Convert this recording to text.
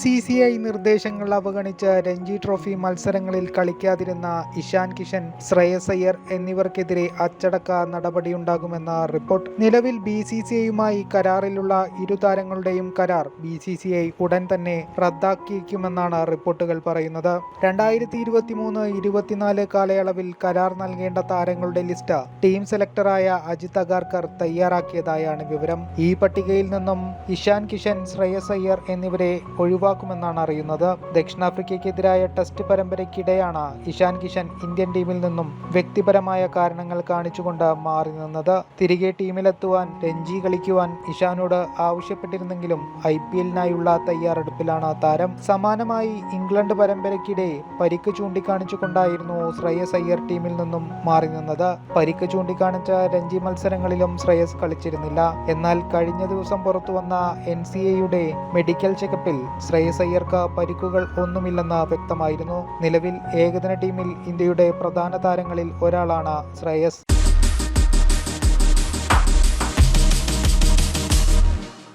C C I നിർദ്ദേശങ്ങൾ അവഗണിച്ച് Ranji trophy മത്സരങ്ങളിൽ കളിക്കാതിരുന്ന ഇഷാൻ കിഷൻ ശ്രേയസ് അയ്യർ എന്നിവർക്കെതിരെ അച്ചടക്ക നടപടിയുണ്ടാകുമെന്ന റിപ്പോർട്ട്. നിലവിൽ ബി സി സി ഐയുമായി കരാറിലുള്ള ഇരു താരങ്ങളുടെയും കരാർ ബി സി സി ഐ ഉടൻ തന്നെ റദ്ദാക്കിയേക്കുമെന്നാണ് റിപ്പോർട്ടുകൾ പറയുന്നത്. രണ്ടായിരത്തി ഇരുപത്തി മൂന്ന് ഇരുപത്തിനാല് കാലയളവിൽ കരാർ നൽകേണ്ട താരങ്ങളുടെ ലിസ്റ്റ് ടീം സെലക്ടറായ അജിത് അഗാർക്കർ തയ്യാറാക്കിയതായാണ് വിവരം. ഈ പട്ടികയിൽ നിന്നും ഇഷാൻ കിഷൻ ശ്രേയസ് അയ്യർ എന്നിവരെ ഒഴിവാക്കുമെന്നാണ് അറിയുന്നത്. ദക്ഷിണാഫ്രിക്കയ്ക്കെതിരായ ടെസ്റ്റ് പരമ്പരയ്ക്കിടെയാണ് ഇഷാൻ കിഷൻ ഇന്ത്യൻ ടീമിൽ നിന്നും വ്യക്തിപരമായ കാരണങ്ങൾ കാണിച്ചുകൊണ്ട് മാറി നിന്നത്. തിരികെ ടീമിലെത്തുവാൻ രഞ്ജി കളിക്കുവാൻ ഇഷാനോട് ആവശ്യപ്പെട്ടിരുന്നെങ്കിലും ഐ പി എല്ലിനായുള്ള തയ്യാറെടുപ്പിലാണ് താരം. സമാനമായി ഇംഗ്ലണ്ട് പരമ്പരയ്ക്കിടെ പരിക്ക് ചൂണ്ടിക്കാണിച്ചുകൊണ്ടായിരുന്നു ശ്രേയസ് അയ്യർ ടീമിൽ നിന്നും മാറി നിന്നത്. പരിക്ക് ചൂണ്ടിക്കാണിച്ച രഞ്ജി മത്സരങ്ങളിലും ശ്രേയസ് കളിച്ചിരുന്നില്ല. എന്നാൽ കഴിഞ്ഞ ദിവസം പുറത്തുവന്ന എൻ സി എയുടെ മെഡിക്കൽ ചെക്കപ്പിൽ ശ്രേയസ് അയ്യർക്ക് പരിക്കുകൾ ഒന്നുമില്ലെന്ന് വ്യക്തമായിരുന്നു. നിലവിൽ ഏകദിന ടീമിൽ ഇന്ത്യയുടെ പ്രധാന താരങ്ങളിൽ ഒരാളാണ് ശ്രേയസ്.